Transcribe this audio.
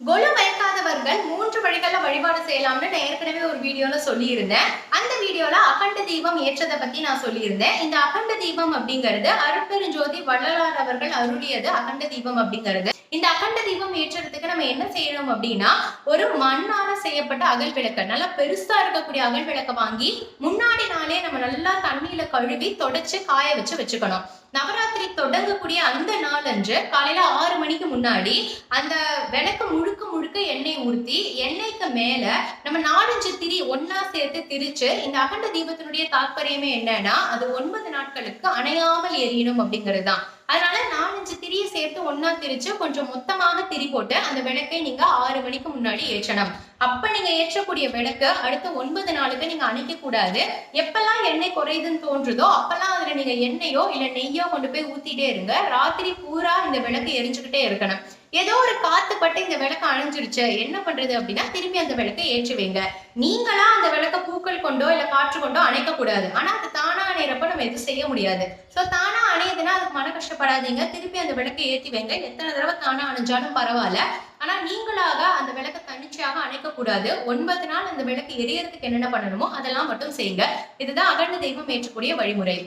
கொலு மயக்காதவர்கள் மூன்று வழிகளில் வழிபாடு செய்யலாம்னு நான் ஏற்கனவே ஒரு வீடியோல சொல்லியிருந்தேன். அந்த வீடியோல அகண்ட தீபம் ஏற்றதை பத்தி நான் சொல்லியிருந்தேன். இந்த அகண்ட தீபம் அப்படிங்கிறது அருட்பெருஞ்சோதி வள்ளலார் அவர்கள் அருளியது அகண்ட தீபம் அப்படிங்கிறது. இந்த அகண்ட தீபம் ஏற்றுறதுக்கு நம்ம என்ன செய்யணும் அப்படின்னா ஒரு மண்ணால செய்யப்பட்ட அகல் விளக்கு நல்லா பெருசா இருக்கக்கூடிய அகல் விளக்க வாங்கி முன்னாடி நாளே நம்ம நல்லா தண்ணியில கழுவி தொடச்சு காய வச்சு வச்சுக்கணும். நவராத்திரி தொடங்கக்கூடிய அந்த நாள் அன்று காலையில ஆறு மணிக்கு முன்னாடி அந்த விளக்கு முழுக்க முழுக்க எண்ணெய் ஊற்றி எண்ணெய்க்கு மேல நம்ம நாலஞ்சு திரி ஒன்னா சேர்த்து திரிச்சு இந்த அகண்ட தீபத்தினுடைய தாற்பயமே என்னன்னா அது ஒன்பது நாட்களுக்கு அணையாமல் எரியணும் அப்படிங்கிறது தான் அதனால நாலஞ்சு சேர்த்து ஒன்னா திரிச்சு கொஞ்சம் மொத்தமாக திரி போட்டு அந்த விளக்கை நீங்க ஆறு மணிக்கு முன்னாடி ஏற்றணும். அப்ப நீங்க ஏற்றக்கூடிய விளக்கு அடுத்த ஒன்பது நாளுக்கு நீங்க அணைக்க கூடாது. எப்பெல்லாம் எண்ணெய் குறையுதுன்னு தோன்றுதோ அப்பெல்லாம் அதுல நீங்க எண்ணெயோ இல்ல நெய்யோ கொண்டு போய் ஊத்திட்டே இருங்க. ராத்திரி பூரா இந்த விளக்கு எரிஞ்சுக்கிட்டே இருக்கணும். ஏதோ ஒரு காத்து பட்டு இந்த விளக்கு அணைஞ்சிருச்சு. என்ன பண்றது அப்படின்னா திரும்பி அந்த விளக்கை ஏற்றுவீங்க நீங்களா அந்த விளக்க பூக்கள் கொண்டோ இல்ல காற்று கொண்டோ அணைக்க கூடாது. ஆனா அது தானா அணையிறப்ப நம்ம எதுவும் செய்ய முடியாது. சோ தானா அணையுதுன்னா அது கஷ்டப்படாதீங்க. திருப்பி அந்த விளக்கை ஏற்றி வைங்க. எத்தனை தடவை தானே அணைஞ்சாலும் பரவாயில்ல. ஆனால் நீங்களாக அந்த விளக்கை தன்னிச்சையாக அணைக்கக்கூடாது. ஒன்பது நாள் அந்த விளக்கு எரியறதுக்கு என்னென்ன பண்ணணுமோ அதெல்லாம் மட்டும் செய்யுங்க. இதுதான் அகண்ட தெய்வம் ஏற்றக்கூடிய வழிமுறை.